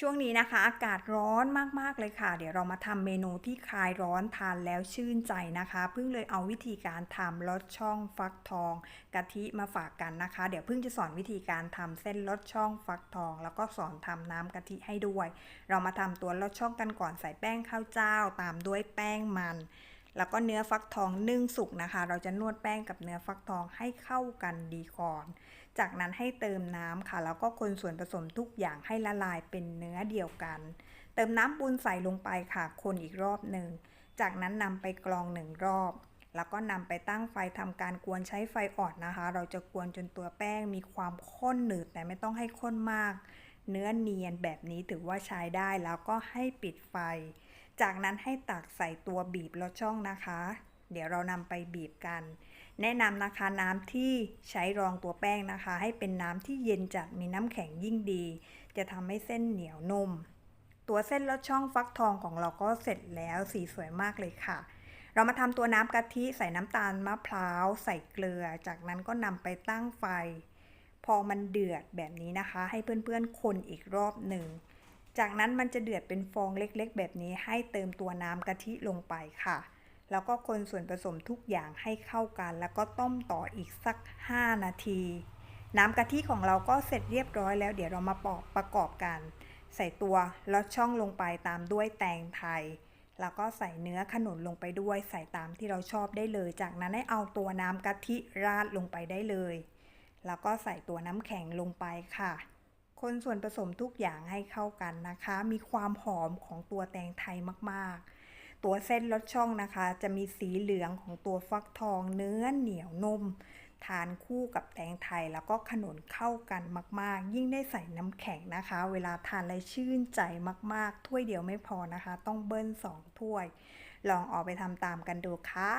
ช่วงนี้นะคะอากาศร้อนมากๆเลยค่ะ เดี๋ยวเรามาทำเมนูที่คลายร้อนทานแล้วชื่นใจนะคะ เพิ่งเลยเอาวิธีการทำลดช่องฟักทอง กะทิมาฝากกันนะคะ เดี๋ยวเพิ่งจะสอนวิธีการทำเส้นลดช่องฟักทอง แล้วก็สอนทำน้ำกะทิให้ด้วย เรามาทำตัวลดช่องกันก่อนใส่แป้งข้าวเจ้า ตามด้วยแป้งมัน แล้วก็เนื้อฟักทองนึ่งสุกนะคะ เราจะนวดแป้งกับเนื้อฟักทองให้เข้ากันดีก่อน จากนั้นให้เติมน้ำค่ะ แล้วก็คนส่วนผสมทุกอย่างให้ละลายเป็นเนื้อเดียวกัน เติมน้ำปูนใส่ลงไปค่ะ คนอีกรอบหนึ่ง จากนั้นนำไปกรองหนึ่งรอบแล้วก็นำไปตั้งไฟทำการกวนใช้ไฟอ่อนนะคะ เราจะกวนจนตัวแป้งมีความข้นหนืดแต่ไม่ต้องให้ข้นมาก เนื้อเนียนแบบนี้ถือว่าใช้ได้แล้วก็ให้ปิดไฟ จากนั้นให้ตักใส่ตัวบีบลดช่องนะคะ เดี๋ยวเรานำไปบีบกัน แนะนำนะคะน้ำที่ใช้รองตัวแป้งนะคะ ให้เป็นน้ำที่เย็นจัดมีน้ำแข็งยิ่งดี จะทำให้เส้นเหนียวนุ่ม ตัวเส้นลดช่องฟักทองของเราก็เสร็จแล้วสีสวยมากเลยค่ะเรามาทำตัวน้ำกะทิใส่น้ำตาลมะพร้าว ใส่เกลือ จากนั้นก็นำไปตั้งไฟ พอมันเดือดแบบนี้นะคะ ให้เพื่อนๆคนอีกรอบหนึ่ง จากนั้นมันจะเดือดเป็นฟองเล็กๆ แบบนี้ให้เติมตัวน้ำกะทิลงไปค่ะ แล้วก็คนส่วนผสมทุกอย่างให้เข้ากัน แล้วก็ต้มต่ออีกสัก 5 นาที น้ำกะทิของเราก็เสร็จเรียบร้อยแล้วเดี๋ยวเรามาปอกประกอบกัน ใส่ตัวลอดช่องลงไปตามด้วยแตงไทยแล้วก็ใส่เนื้อขนุนลงไปด้วยใส่ตามที่เราชอบได้เลย จากนั้นให้เอาตัวน้ำกะทิราดลงไปได้เลย แล้วก็ใส่ตัวน้ำแข็งลงไปค่ะ คนส่วนผสมทุกอย่างให้เข้ากันนะคะ มีความหอมของตัวแตงไทยมากๆ ตัวเส้นลดช่องนะคะ จะมีสีเหลืองของตัวฟักทองเนื้อเหนียวนุ่มทานคู่กับแตงไทยแล้วก็ขนุนเข้ากันมาก ๆ ยิ่งได้ใส่น้ำแข็งนะคะ เวลาทานแล้วชื่นใจมาก ๆ ถ้วยเดียวไม่พอนะคะ ต้องเบิ้ลสองถ้วย ลองเอาไปทำตามกันดูค่ะ